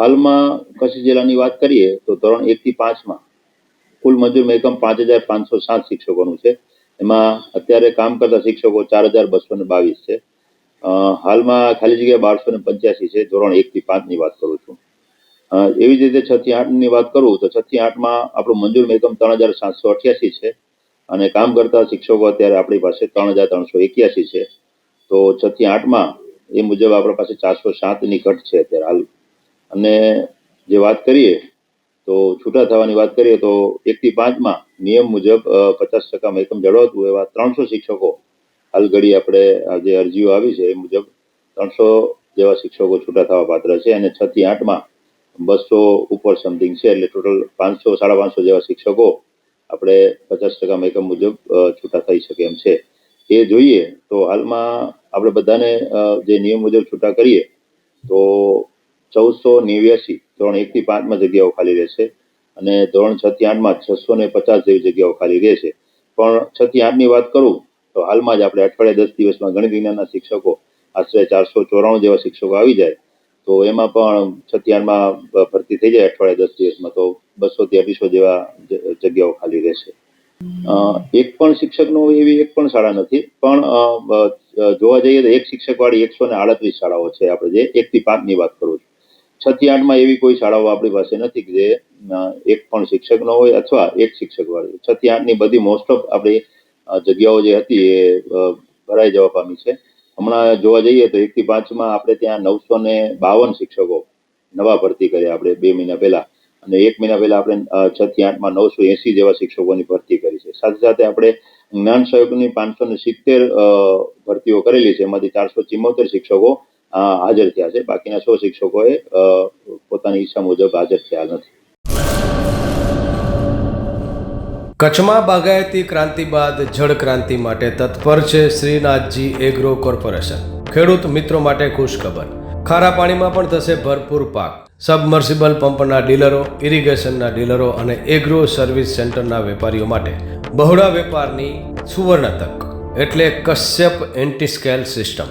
હાલમાં કચ્છ જિલ્લાની વાત કરીએ તો ધોરણ એકથી પાંચમાં કુલ મંજૂર મહેકમ પાંચ હજાર પાંચસો સાત શિક્ષકોનું છે. એમાં અત્યારે કામ કરતા શિક્ષકો ચાર હજાર બસો ને બાવીસ છે. હાલમાં ખાલી જગ્યા બારસો ને પંચ્યાસી છે. ધોરણ એકથી પાંચની વાત કરું છું. એવી જ રીતે છ થી આઠની વાત કરું તો છ આઠમાં આપણું મંજૂર મહેકમ ત્રણ હજાર સાતસો અઠ્યાસી છે અને કામ કરતા શિક્ષકો અત્યારે આપણી પાસે ત્રણ હજાર ત્રણસો એક્યાસી છે. તો છ આઠમાં એ મુજબ આપણા પાસે ચારસો સાતની ઘટ છે અત્યારે હાલ. અને જે વાત કરીએ, તો છૂટા થવાની વાત કરીએ, તો એકથી પાંચમાં નિયમ મુજબ પચાસ ટકા એકમ જળવાતું એવા ત્રણસો શિક્ષકો હાલ ઘડી આપણે જે અરજીઓ આવી છે, એ મુજબ ત્રણસો જેવા શિક્ષકો છૂટા થવા પાત્ર છે અને છ થી આઠમાં બસો ઉપર સમથિંગ છે, એટલે ટોટલ પાંચસો, સાડા પાંચસો જેવા શિક્ષકો આપણે પચાસ ટકા એકમ મુજબ છૂટા થઈ શકે એમ છે. એ જોઈએ, તો હાલમાં આપણે બધાને જે નિયમ મુજબ છૂટા કરીએ, તો ચૌદસો નેવ્યાસી ધોરણ એકથી પાંચમાં જગ્યાઓ ખાલી રહેશે અને ધોરણ છ આઠમાં છસો ને પચાસ જેવી જગ્યાઓ ખાલી રહેશે. પણ છ આઠની વાત કરું તો હાલમાં જ આપણે અઠવાડિયે દસ દિવસમાં ગણિત વિજ્ઞાનના શિક્ષકો, આશરે ચારસો ચોરાણું જેવા શિક્ષકો આવી જાય. તો એમાં પણ છ આઠમાં ભરતી થઈ જાય અઠવાડિયે દસ દિવસમાં તો બસો થી અઢીસો જેવા જગ્યાઓ ખાલી રહેશે. એક પણ શિક્ષકનો એવી એક પણ શાળા નથી, પણ જોવા જઈએ તો એક શિક્ષકવાળી એકસો ને આડત્રીસ શાળાઓ છે આપણે જે એકથી પાંચની વાત કરું છું. છ થી આઠમાં એવી કોઈ શાળાઓ આપણી પાસે નથી કે જે એક પણ શિક્ષક ન હોય અથવા એક શિક્ષક વાળી છ થી આઠની બધી મોસ્ટ ઓફ આપણી જગ્યાઓ જે હતી એ ભરાઈ જવા પામી છે. હમણાં જોવા જઈએ તો એક થી પાંચમાં આપણે ત્યાં નવસો ને બાવન શિક્ષકો નવા ભરતી કર્યા આપણે બે મહિના પહેલા. અને એક મહિના પહેલા આપણે અ, છ થી આઠમાં નવસો એસી જેવા શિક્ષકોની ભરતી કરી છે. સાથે સાથે આપણે જ્ઞાન સહયોગની પાંચસો ને સિત્તેર ભરતીઓ કરેલી છે. એમાંથી ચારસો ચિમોતેર શિક્ષકો હાજર થયા છે. બાકીના સો શિક્ષકોએ પોતાની ઈચ્છા મુજબ હાજર થયા નથી. કચ્છમાં બાગાયતી ક્રાંતિ બાદ જળ ક્રાંતિ માટે તત્પર છે શ્રીનાથજી એગ્રો કોર્પોરેશન. ખેડૂત મિત્રો માટે ખુશખબર. ખારા પાણીમાં પણ થશે ભરપૂર પાક. સબમર્સિબલ પંપના ડીલરો, ઇરિગેશનના ડીલરો અને એગ્રો સર્વિસ સેન્ટરના વેપારીઓ માટે બહોળા વેપારની સુવર્ણ તક. એટલે કશ્યપ એન્ટીસ્કેલ સિસ્ટમ.